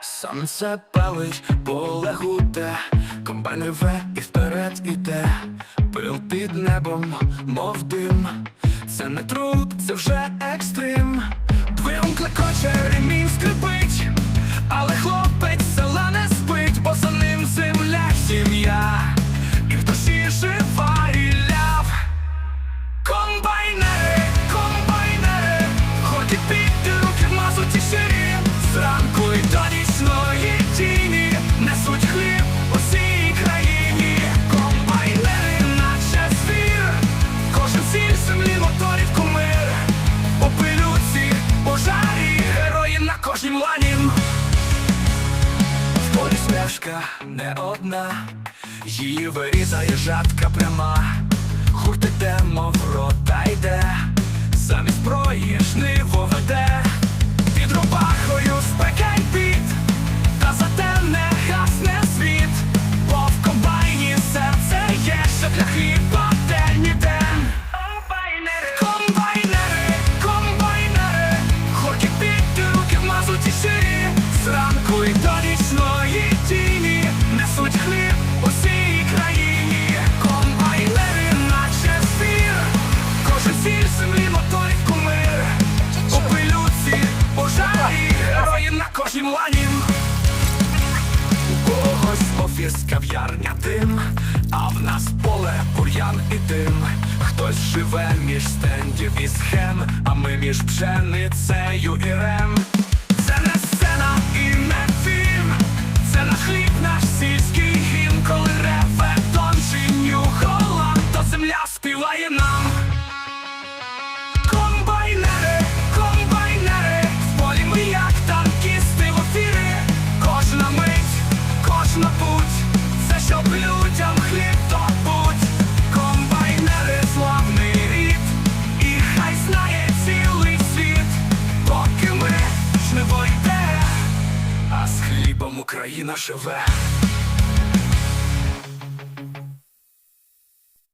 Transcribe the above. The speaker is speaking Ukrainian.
Сонце палить, поле гуде, комбайн реве і вперед іде, пил під небом, мов дим. Це не труд, це вже екстрим. Двигун клекоче, ремінь руки, мазуті ширі, зранку і до нічної тіні, несуть хліб усій країні. Комбайнери, наче звір, кожен сіль землі моторів кумир, по пилюці, пожарі, герої на кожнім лані. В полі смешка не одна, її вирізає жатка пряма. Гурт іде, мов рота йде, когось кав'ярня дим, а в нас поле, бур'ян і дим. Хтось живе між стендів і схем, а ми між пшеницею і рем. Щоб людям хліб добуть. Комбайнери, славний рід, і хай знає цілий світ, поки ми жниво йде, а з хлібом Україна живе.